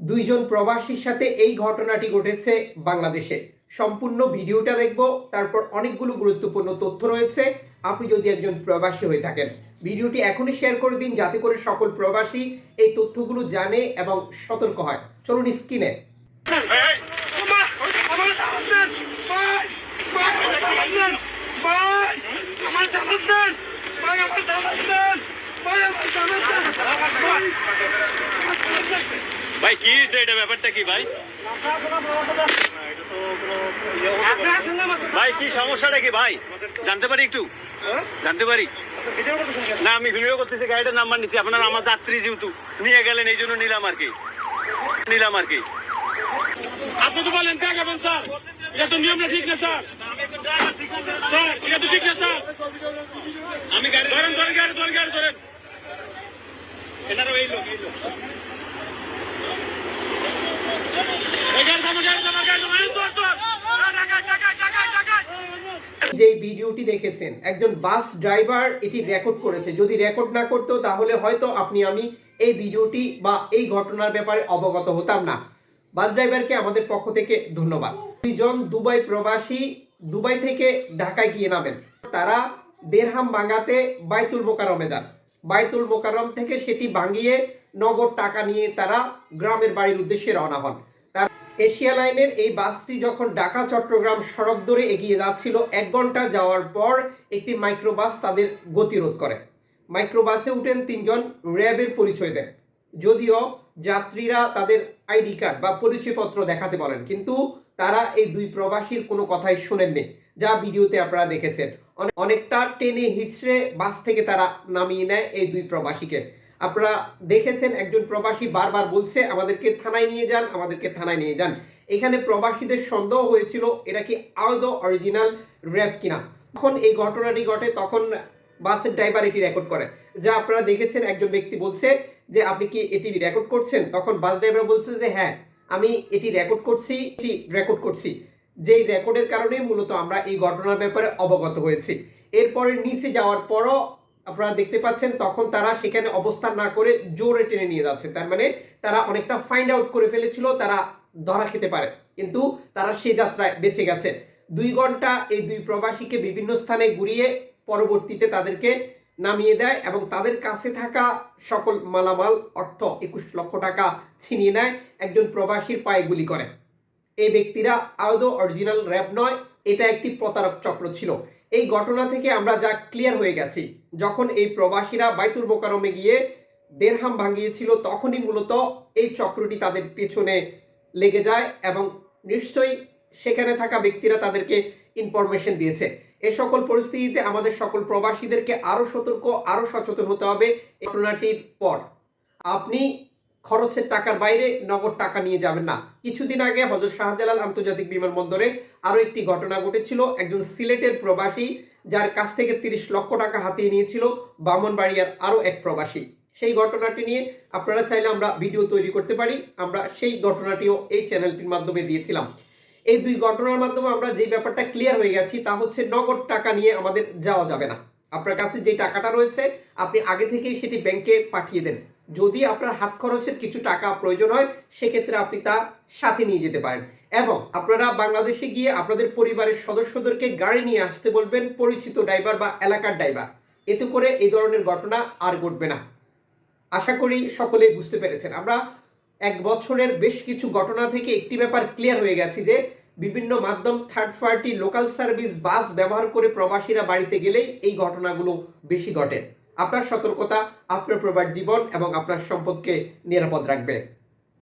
দুইজন প্রবাসীর সাথে এই ঘটনাটি ঘটেছে বাংলাদেশে। সম্পূর্ণ ভিডিওটা দেখব তারপর অনেকগুলো গুরুত্বপূর্ণ তথ্য রয়েছে। আপনি যদি একজন প্রবাসী হয়ে থাকেন ভিডিওটি এখনই শেয়ার করে দিন যাতে করে সকল প্রবাসী এই তথ্যগুলো জানে এবং সতর্ক হয়। চলুন স্ক্রিনে আমার ধারণা স্যার ভাই ভাই আমার ধারণা স্যার ভাই আমার ধারণা স্যার ভাই আমার ধারণা স্যার ভাই আমার ধারণা স্যার ভাই, কি এটা ব্যাপারটা কি ভাই। ভাই, কি সমস্যাটা কি ভাই? জানতে পারি একটু? জানতে পারি? না, আমি ভিডিও করতেছি, গাড়িটার নাম্বার নিচ্ছি আপনার আমার যাত্রী যেহেতু, নিয়ে গেলেন, এই জন্য নিলাম আর কি। নিলাম আর কি। আপনি তো বলেন দেখাবেন স্যার? এটা তো নিয়মটা ঠিক না, স্যার। স্যার, এটা তো ঠিক না, স্যার। আমি গাড়ি ধরেন ধরেন গাড়ি ধরেন গাড়ি ধরেন। যে ভিডিওটি দেখেছেন, একজন বাস ড্রাইভার এটি রেকর্ড করেছে। যদি রেকর্ড না করতো তাহলে হয়তো আপনি, আমি এই ভিডিওটি বা এই ঘটনার ব্যাপারে অবগত হতাম না। বাস ড্রাইভারকে আমাদের পক্ষ থেকে ধন্যবাদ। দুইজন দুবাই প্রবাসী দুবাই থেকে ঢাকায় গিয়ে নামেন। তারা দেড়হাম ভাঙাতে বাইতুল মোকারমে যান। বাইতুল মোকাররম থেকে সেটি ভাঙিয়ে নগদ টাকা নিয়ে তারা গ্রামের বাড়ির উদ্দেশ্যে রওনা হন। তার এশিয়া লাইনের এই বাসটি যখন ঢাকা, চট্টগ্রাম সড়ক ধরে এগিয়ে যাচ্ছিল, এক ঘণ্টা যাওয়ার পর একটি মাইক্রোবাস তাদের গতিরোধ করে। মাইক্রোবাসে উঠেন তিনজন র্যাবের পরিচয় দেন। যদিও যাত্রীরা তাদের আইডি কার্ড বা পরিচয়পত্র দেখাতে বলেন, কিন্তু তারা এই দুই প্রবাসীর কোনো কথাই শোনেননি, যা ভিডিওতে আপনারা দেখেছেন। অনেকটা টেনে হিচড়ে বাস থেকে তারা নামিয়ে নেয় এই দুই প্রবাসীকে। আপনারা দেখেছেন, একজন প্রবাসী বারবার বলছে, আমাদেরকে থানায় নিয়ে যান, আমাদেরকে থানায় নিয়ে যান। এখানে প্রবাসীদের সন্দেহ হয়েছিল, এরা কি আদৌ অরিজিনাল র্যাব কিনা? তখন এই ঘটনাটি ঘটে, তখন বাসের ড্রাইভার এটি রেকর্ড করে। যা আপনারা দেখেছেন, একজন ব্যক্তি বলছে যে, আপনি কি এটি রেকর্ড করছেন? তখন বাস ড্রাইভার বলছে যে হ্যাঁ আমি এটি রেকর্ড করছি, এটি রেকর্ড করছি। যেই রেকর্ডের কারণে মূলত আমরা এই ঘটনার ব্যাপারে অবগত হয়েছি। এরপরে নিচে যাওয়ার পরও আপনারা দেখতে পাচ্ছেন, তখন তারা সেখানে অবস্থান না করে জোরে টেনে নিয়ে যাচ্ছে। তার মানে তারা অনেকটা ফাইন্ড আউট করে ফেলেছিল, তারা ধরা খেতে পারে। কিন্তু তারা সে যাত্রায় বেঁচে গেছে। দুই ঘণ্টা এই দুই প্রবাসীকে বিভিন্ন স্থানে ঘুরিয়ে পরবর্তীতে তাদেরকে নামিয়ে দেয় এবং তাদের কাছে থাকা সকল মালামাল, অর্থ একুশ লক্ষ টাকা ছিনিয়ে নেয়। একজন প্রবাসীর পায়ে গুলি করে। এই ব্যক্তিরা আদৌ অরিজিনাল র্যাব নয়, এটা একটি প্রতারক চক্র ছিল। এই ঘটনা থেকে আমরা যা ক্লিয়ার হয়ে গেছি, যখন এই প্রবাসীরা বাইতুল বোকারমে গিয়ে দেড়হাম ভাঙিয়েছিল, তখনই মূলত এই চক্রটি তাদের পেছনে লেগে যায় এবং নিশ্চয়ই সেখানে থাকা ব্যক্তিরা তাদেরকে ইনফরমেশন দিয়েছে। এ সকল পরিস্থিতিতে আমাদের সকল প্রবাসীদেরকে আরও সতর্ক, আরও সচেতন হতে হবে। ঘটনাটির পর আপনি খরচের টাকার বাইরে নগদ টাকা নিয়ে যাবেন না। কিছুদিন আগে হজরত শাহজালাল আন্তর্জাতিক বিমানবন্দরে আরও একটি ঘটনা ঘটেছিল। একজন সিলেটের প্রবাসী যার কাছ থেকে তিরিশ লক্ষ টাকা হাতিয়ে নিয়েছিল, বামনবাড়িয়ার আরও এক প্রবাসী। সেই ঘটনাটি নিয়ে আপনারা চাইলে আমরা ভিডিও তৈরি করতে পারি। আমরা সেই ঘটনাটিও এই চ্যানেলটির মাধ্যমে দিয়েছিলাম। এই দুই ঘটনার মাধ্যমে আমরা যে ব্যাপারটা ক্লিয়ার হয়ে গেছি, তা হচ্ছে নগদ টাকা নিয়ে আমাদের যাওয়া যাবে না। আপনার কাছে যে টাকাটা রয়েছে, আপনি আগে থেকেই সেটি ব্যাংকে পাঠিয়ে দেন। যদি আপনার হাত খরচের কিছু টাকা প্রয়োজন হয়, সেক্ষেত্রে আপনি তা সাথে নিয়ে যেতে পারেন। এবং আপনারা বাংলাদেশে গিয়ে আপনাদের পরিবারের সদস্যদেরকে গাড়ি নিয়ে আসতে বলবেন, পরিচিত ড্রাইভার বা এলাকার ড্রাইভার। এতে করে এই ধরনের ঘটনা আর ঘটবে না। আশা করি সকলেই বুঝতে পেরেছেন। আমরা এক বছরের বেশ কিছু ঘটনা থেকে একটি ব্যাপার ক্লিয়ার হয়ে গেছি যে, বিভিন্ন মাধ্যম third party local service bus ব্যবহার করে প্রবাসীরা বাড়িতে গেলেই এই ঘটনাগুলো বেশি ঘটে। আপনার সতর্কতা আপনার প্রবার জীবন এবং আপনার সম্পদকে নিরাপদ রাখবে।